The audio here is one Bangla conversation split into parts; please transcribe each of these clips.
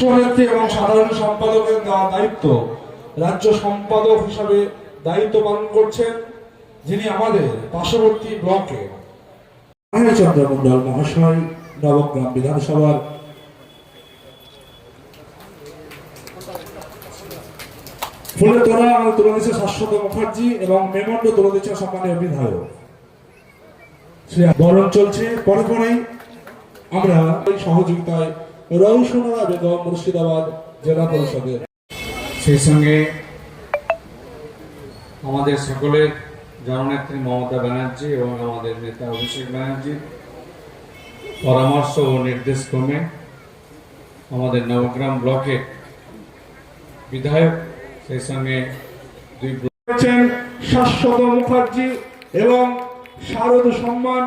সভানেত্রী এবং সাধারণ সম্পাদকের দেওয়া দায়িত্ব রাজ্য সম্পাদক হিসাবে দায়িত্ব পালন করছেন যিনি আমাদের পার্শ্ববর্তী ব্লকে। চন্দ্র মন্ডল মহাশয়, নবগ্রাম বিধানসভার ফুলে তোলা তুলে দিচ্ছে শাশ্বত মুখার্জি এবং মেমন্ড তুলে দিচ্ছেন সম্মানীয় বিধায়ক। বরণ চলছে, পরে পরেই আমরা সহযোগিতায় রৌশনা বেগম মুর্শিদাবাদ জেলা পরিষদের। সেই সঙ্গে আমাদের সকলের জননেত্রী মমতা ব্যানার্জি এবং আমাদের নেতা অভিষেক ব্যানার্জি পরামর্শ ও নির্দেশ ক্রমে আমাদের নবগ্রাম ব্লকে বিধায়ক সেই সঙ্গে দুই করেছেন শাশ্বত মুখার্জি এবং শারদ সম্মান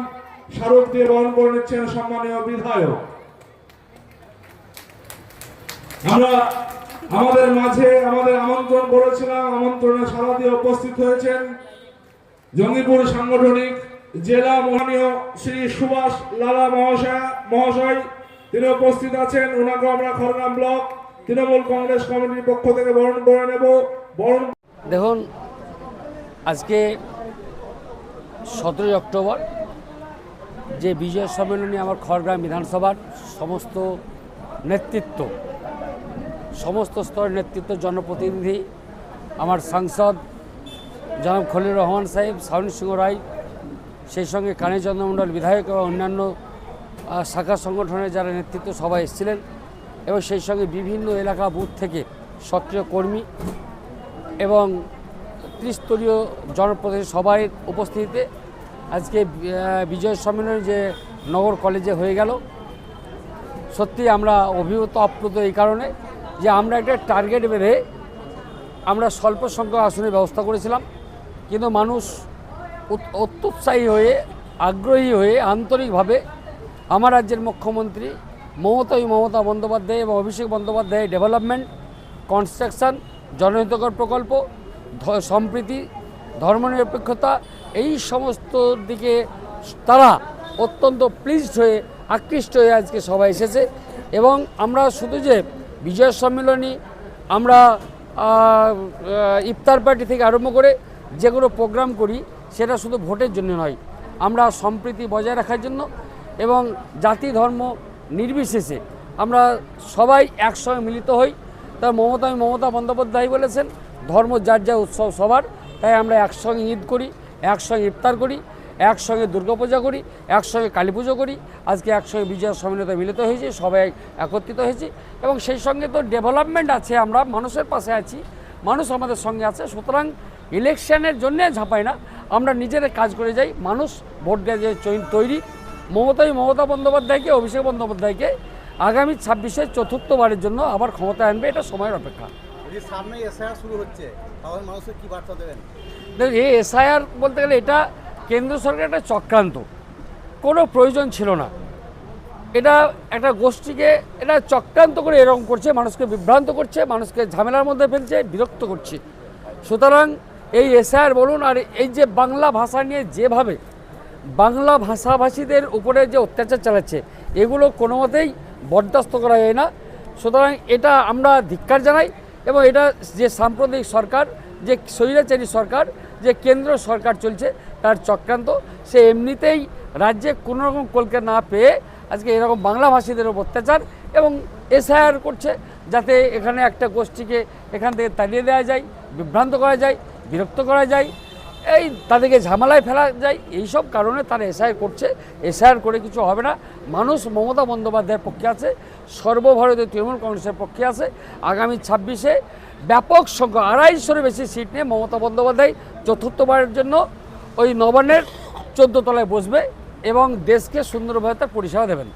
শারদ দিয়ে বরণ করে নিচ্ছেন সম্মানীয় বিধায়ক। আমরা আমাদের মাঝে আমাদের আমন্ত্রণ করেছিলাম, আমন্ত্রণে সারা দিয়ে উপস্থিত হয়েছেন জঙ্গিপুর সাংগঠনিক জেলা মহানীয় শ্রী সুভাষ লালা মহাশয় মহাশয়। তিনি উপস্থিত আছেন ওনাকে আমরা খড়গ্রাম ব্লক তৃণমূল কংগ্রেস কমিটির পক্ষ থেকে বরণ করে নেব। বরণ দেখুন, আজকে সতেরোই অক্টোবর, যে বিজয় সম্মেলনী আমার খড়গ্রাম বিধানসভার সমস্ত নেতৃত্ব সমস্ত স্তরের নেতৃত্ব, জনপ্রতিনিধি, আমার সাংসদ জনাব খলিল রহমান সাহেব সাউন সিংহ রায়, সেই সঙ্গে কালীচন্দ্র মণ্ডল বিধায়ক এবং অন্যান্য শাখা সংগঠনের যারা নেতৃত্ব সবাই এসেছিলেন এবং সেই সঙ্গে বিভিন্ন এলাকা বুথ থেকে সক্রিয় কর্মী এবং ত্রিস্তরীয় জনপ্রতিনিধি সবাই উপস্থিতিতে আজকে বিজয় সম্মেলন যে নগর কলেজে হয়ে গেল। সত্যি আমরা অভিভূত, আপ্লুত এই কারণে। যে আমরা একটা টার্গেট বেঁধে আমরা স্বল্প সংখ্যক আসনের ব্যবস্থা করেছিলাম। কিন্তু মানুষ অত্যুৎসাহী হয়ে, আগ্রহী হয়ে, আন্তরিকভাবে আমার রাজ্যের মুখ্যমন্ত্রী মমতা মমতা বন্দ্যোপাধ্যায় এবং অভিষেক বন্দ্যোপাধ্যায় ডেভেলপমেন্ট কনস্ট্রাকশন জনহিতকর প্রকল্প সম্প্রীতি, ধর্মনিরপেক্ষতা এই সমস্ত দিকে তারা অত্যন্ত প্লিজড হয়ে, আকৃষ্ট হয়ে আজকে সবাই এসেছে। এবং আমরা শুধু যে বিজয় সম্মেলনী আমরা ইফতার পার্টি থেকে আরম্ভ করে যেগুলো প্রোগ্রাম করি, সেটা শুধু ভোটের জন্য নয়, আমরা সম্প্রীতি বজায় রাখার জন্য এবং জাতি ধর্ম নির্বিশেষে আমরা সবাই একসঙ্গে মিলিত হই। তা মমতা মমতা বন্দ্যোপাধ্যায় বলেছেন, ধর্ম যার যা উৎসব সবার, তাই আমরা একসঙ্গে ঈদ করি, একসঙ্গে ইফতার করি। একসঙ্গে দুর্গাপূজা করি একসঙ্গে কালী পুজো করি আজকে একসঙ্গে বিজয় সম্মিলিত মিলিত হয়েছি সবাই একত্রিত হয়েছি এবং সেই সঙ্গে তো ডেভেলপমেন্ট আছে আমরা মানুষের পাশে আছি মানুষ আমাদের সঙ্গে আছে সুতরাং ইলেকশনের জন্যে ঝাঁপাই না আমরা নিজেরা কাজ করে যাই মানুষ ভোট দেওয়া যে চৈ- তৈরি মমতাই মমতা বন্দ্যোপাধ্যায়কে অভিষেক বন্দ্যোপাধ্যায়কে আগামী ছাব্বিশে চতুর্থবারের জন্য আবার ক্ষমতা আনবে এটা সময়ের অপেক্ষা। সামনে এসআইআর শুরু হচ্ছে তাহলে মানুষের কি বার্তা দেবেন? দেখুন এই এসআইআর বলতে গেলে এটা কেন্দ্র সরকার একটা চক্রান্ত। কোনো প্রয়োজন ছিল না। এটা একটা গোষ্ঠীকে, এটা চক্রান্ত করে এরকম করছে, মানুষকে বিভ্রান্ত করছে, মানুষকে ঝামেলার মধ্যে ফেলছে, বিরক্ত করছে। সুতরাং এই এসআইআর বলুন আর এই যে বাংলা ভাষা নিয়ে যেভাবে বাংলা ভাষাভাষীদের উপরে যে অত্যাচার চালাচ্ছে, এগুলো কোনো মতেই বরদাস্ত করা যায় না। সুতরাং এটা আমরা ধিক্কার জানাই এবং এটা যে সাম্প্রদায়িক সরকার, যে স্বৈরাচারী সরকার, যে কেন্দ্র সরকার চলছে তার চক্রান্ত, সে এমনিতেই রাজ্যে কোনো রকম কলকে না পেয়ে আজকে এরকম বাংলা ভাষীদের উপর অত্যাচার এবং এসআইআর করছে যাতে এখানে একটা গোষ্ঠীকে এখান থেকে তাড়িয়ে দেওয়া যায়, বিভ্রান্ত করা যায়, বিরক্ত করা যায়, এই তাদেরকে ঝামেলায় ফেলা যায় এইসব কারণে তারা এসআইআর করছে। এসআইআর করে কিছু হবে না। মানুষ মমতা বন্দ্যোপাধ্যায়ের পক্ষে আছে, সর্বভারতীয় তৃণমূল কংগ্রেসের পক্ষে আছে। আগামী ছাব্বিশে ব্যাপক সংখ্যক, আড়াইশোর বেশি সিট নিয়ে মমতা বন্দ্যোপাধ্যায় চতুর্থবারের জন্য ওই নবান্নের চোদ্দ তলায় বসবে এবং দেশকে সুন্দরভাবে তার পরিষেবা দেবেন।